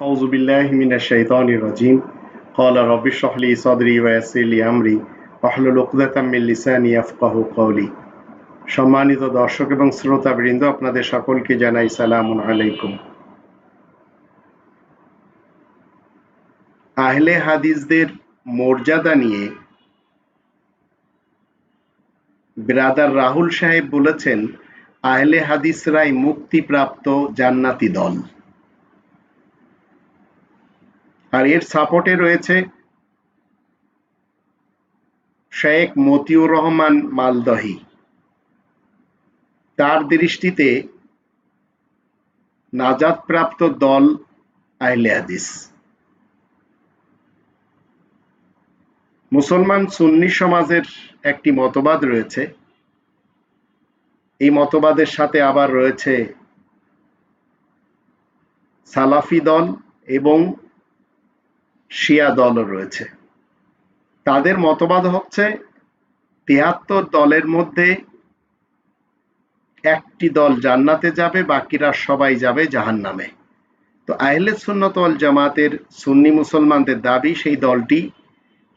أعوذ بالله من الشيطان الرجيم قال رب اشرح لي صدري ويسر لي أمري واحلل عقدة من লিসানি ইয়াফকাহু কওলি সম্মানিত দর্শক এবং শ্রোতাবৃন্দ আপনাদের সকলকে জানাই সালামুন আলাইকুম আহলে হাদিসদের মর্যাদা নিয়ে ব্রাদার রাহুল সাহেব বলেছেন আহলে হাদিসরাই মুক্তিপ্রাপ্ত জান্নাতি দল আর এর সাপোর্টে রয়েছে শেখ মতিউর রহমান মালদহি। তার দৃষ্টিতে নাজাদপ্রাপ্ত দল আহলে হাদিস। মুসলমান সুন্নি সমাজের একটি মতবাদ রয়েছে। এই মতবাদের সাথে আবার রয়েছে সালাফি দল এবং শিয়া দলও রয়েছে। তাদের মতবাদ হচ্ছে তিয়াত্তর দলের মধ্যে একটি দল জান্নাতে যাবে, বাকিরা সবাই যাবে জাহান নামে তো আহলে সুন্নত ওয়াল জামাতের সুন্নি মুসলমানদের দাবি, সেই দলটি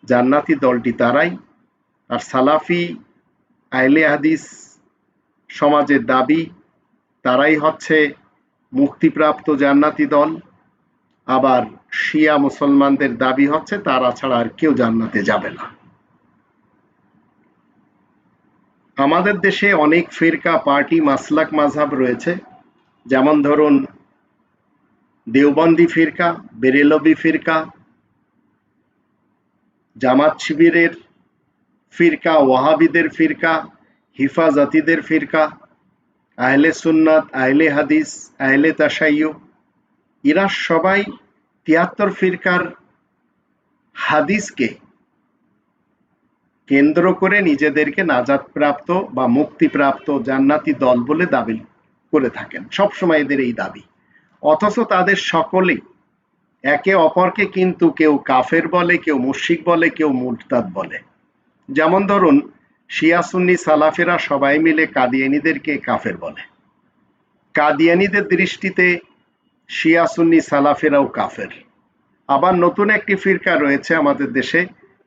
জান্নাতি দলটি তারাই। আর সালাফি আহলে হাদিস সমাজের দাবি, তারাই হচ্ছে মুক্তিপ্রাপ্ত জান্নাতি দল। আবার শিয়া মুসলমানদের দাবি হচ্ছে, তারা ছাড়া আর কেউ জান্নাতে যাবে না। আমাদের দেশে অনেক ফিরকা, পার্টি, মাসলাক মাঝহাব রয়েছে। যেমন ধরুন, দেওবন্দি ফিরকা, বেরেলবি ফিরকা, জামাত শিবিরের ফিরকা, ওয়াহাবিদের ফিরকা, হিফাজতিদের ফিরকা, আহলে সুন্নাত, আহলে হাদিস, আহলে তাসাইয়ু এরা সবাই তিয়াত্তর ফিরকার হাদিসকে কেন্দ্র করে নিজেদেরকে নাজাদপ্রাপ্ত বা মুক্তিপ্রাপ্ত জান্নাতি দল বলে দাবি করে থাকেন। সবসময় এদের এই দাবি। অথচ তাদের সকলেই একে অপরকে কিন্তু কেউ কাফের বলে, কেউ মুশিক বলে, কেউ মুরতাদ বলে। যেমন ধরুন শিয়াসুন্নি সালাফেরা সবাই মিলে কাদিয়ানিদেরকে কাফের বলে। কাদিয়ানিদের দৃষ্টিতে শিয়াসুন্নি সালাফেরাও কাফের। আবার নতুন একটি ফিরকা রয়েছে আমাদের দেশে,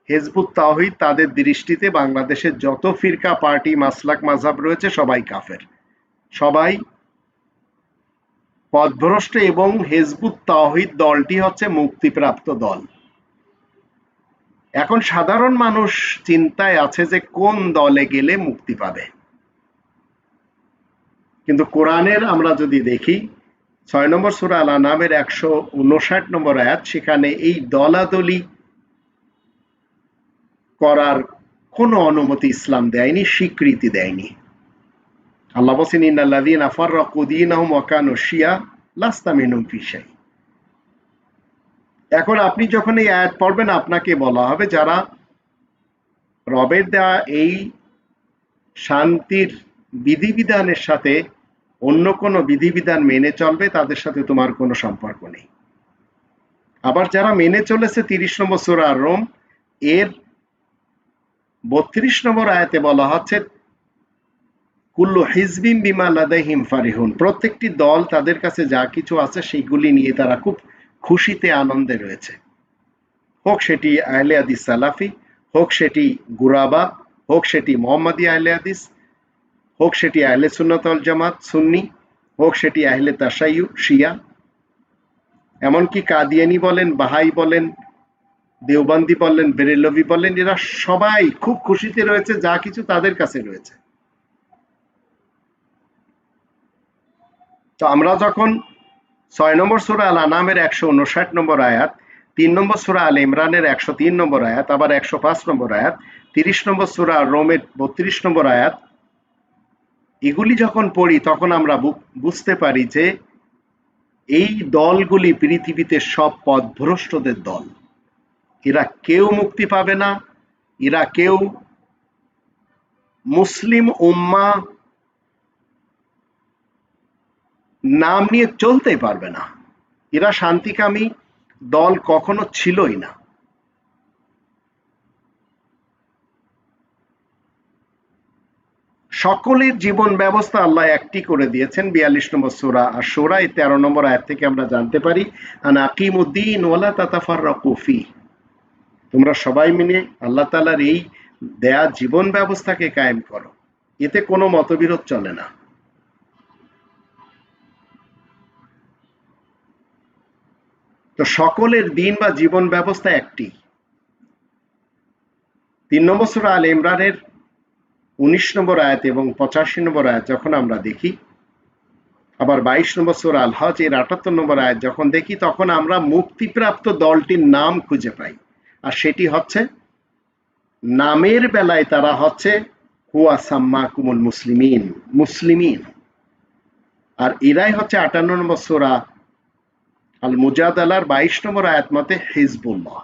হেজবুত তাহিদ তাদের দৃষ্টিতে বাংলাদেশের যত ফিরকা, পার্টি, মাসলাক মাঝাব রয়েছে, সবাই কাফের। সবাই পথভ্রষ্ট এবং হেজবুত তাহিদ দলটি হচ্ছে মুক্তিপ্রাপ্ত দল। এখন সাধারণ মানুষ চিন্তায় আছে যে কোন দলে গেলে মুক্তি পাবে। কিন্তু কোরআনের আমরা যদি দেখি ছয় নম্বর সুরা আলা নামের একশো উনষাট নম্বর আয়াত, সেখানে এই দলাদলি করার কোনো অনুমতি ইসলাম দেয়নি, স্বীকৃতি দেয়নি। আল্লাহ বসেন ইন্নাল্লাদিন আফার কুদিন আহম ওয়াকানু শিয়া লাস্তা মিনুম ফিসাই এখন আপনি যখন এই আয়াত পড়বেন, আপনাকে বলা হবে যারা রবের দেওয়া এই শান্তির বিধিবিধানের সাথে অন্য কোনো বিধিবিধান মেনে চলবে, তাদের সাথে তোমার কোনো সম্পর্ক নেই। আবার যারা মেনে চলেছে তিরিশ নম্বর সুরা রোম, এর বত্রিশ নম্বর আয়াতে বলা হচ্ছে, কুল্লু হিজবিম বিমা লাদাইহিম ফারিহুন। প্রত্যেকটি দল তাদের কাছে যা কিছু আছে সেইগুলি নিয়ে তারা খুব খুশিতে আনন্দে রয়েছে। হোক সেটি আহলে আদিস সালাফি, হোক সেটি গুরাবা, হোক সেটি মোহাম্মদী আহলে আদিস হোক সেটি আহলে সুন্নতল জামাত, সুন্নি, হোক সেটি আহলে তাসাইয়ু শিয়া। এমনকি কাদিয়ানি বলেন, বাহাই বলেন, দেওবান্দি বললেন বেরেলভি বললেন এরা সবাই খুব খুশিতে রয়েছে, যা কিছু তাদের কাছে রয়েছে। তো আমরা যখন ছয় নম্বর সুরা আল আনামের একশো উনষাট নম্বর আয়াত, তিন নম্বর সুরা আল ইমরানের একশো তিন নম্বর আয়াত, আবার একশো পাঁচ নম্বর আয়াত, তিরিশ নম্বর সুরা রোমের বত্রিশ নম্বর আয়াত এগুলি যখন পড়ি, তখন আমরা বুঝতে পারি যে এই দলগুলি পৃথিবীতে সব পথভ্রষ্টদের দল। এরা কেউ মুক্তি পাবে না, এরা কেউ মুসলিম উম্মা নাম নিয়ে চলতে পারবে না। এরা শান্তিকামী দল কখনো ছিলই না। সকলের জীবন ব্যবস্থা আল্লাহ একটি করে দিয়েছেন। বিয়াল্লিশ নম্বর সোরা আর সোরা এই তেরো নম্বর আয়াত থেকে আমরা জানতে পারি আকিমুদ্দিন ওয়ালা তাতাফার রকুফি তোমরা সবাই মিলে আল্লাহ তালার এই দেয়া জীবন ব্যবস্থাকে কায়েম করো। এতে কোনো মতবিরোধ চলে না। তো সকলের দিন বা জীবন ব্যবস্থা একটি। তিন নম্বর সুরা আল ইমরানের উনিশ নম্বর আয়াত এবং পঁচাশি নম্বর আয়াত যখন আমরা দেখি, আবার বাইশ নম্বর সুরা আল হজ এর আটাত্তর নম্বর আয়াত যখন দেখি, তখন আমরা মুক্তিপ্রাপ্ত দলটির নাম খুঁজে পাই। আর সেটি হচ্ছে, নামের বেলায় তারা হচ্ছে, হুয়া সাম্মা কুমুল মুসলিমিন মুসলিমিন। আর এরাই হচ্ছে আটান্ন নম্বর সোরা আল মুজাদ আলার বাইশ নম্বর আয়াত মতে হিজবুল্লাহ।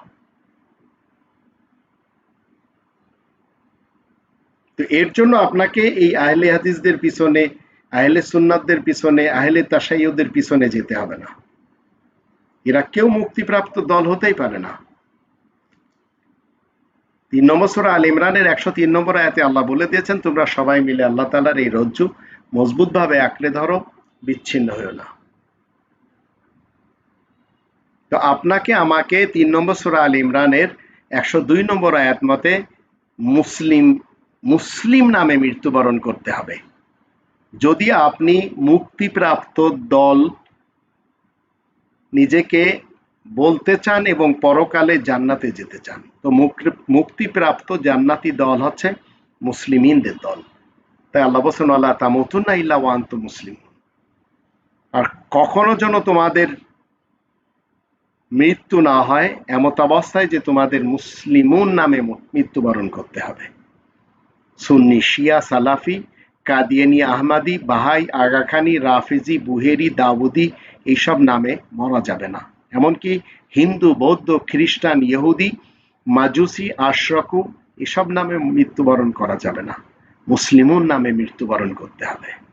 তো এর জন্য আপনাকে এই আহলে হাদিসদের পিছনে, আহলে সুন্নাতদের পিছনে, আহলে তাসাইয়দের পিছনে যেতে হবে না। এরা কেউ মুক্তিপ্রাপ্ত দল হতেই পারে না। তিন নম্বর সুরা আল ইমরানের একশো তিন নম্বর আয়াতে আল্লাহ বলে দিয়েছেন, তোমরা সবাই মিলে আল্লাহ তালার এই রজ্জু মজবুত ভাবে আঁকড়ে ধরো, বিচ্ছিন্ন হয়েও না। তো আপনাকে আমাকে তিন নম্বর সুরা আল ইমরানের একশো দুই নম্বর আয়াত মতে মুসলিম মুসলিম নামে মৃত্যুবরণ করতে হবে। যদি আপনি মুক্তিপ্রাপ্ত দল নিজেকে বলতে চান এবং পরকালে জান্নাতে যেতে চান, তো মুক্তিপ্রাপ্ত জান্নাতি দল হচ্ছে মুসলিমিনদের দল। তাই আল্লাহ বসন আল্লাহ তামতুন্না ইল্লা ওয়ান্ত মুসলিম আর কখনো যেন তোমাদের মৃত্যু না হয়, এমত অবস্থায় যে তোমাদের মুসলিমুন নামে মৃত্যুবরণ করতে হবে। সুন্নি শিয়া সালাফি, কাদিয়ানি আহমাদি, বাহাই, আগাখানি, রাফিজি, বুহেরি, দাউদি এইসব নামে মরা যাবে না। এমনকি হিন্দু, বৌদ্ধ, খ্রিস্টান, ইহুদি, মাজুসি, আশরকু এসব নামে মৃত্যুবরণ করা যাবে না। মুসলিমুন নামে মৃত্যুবরণ করতে হবে।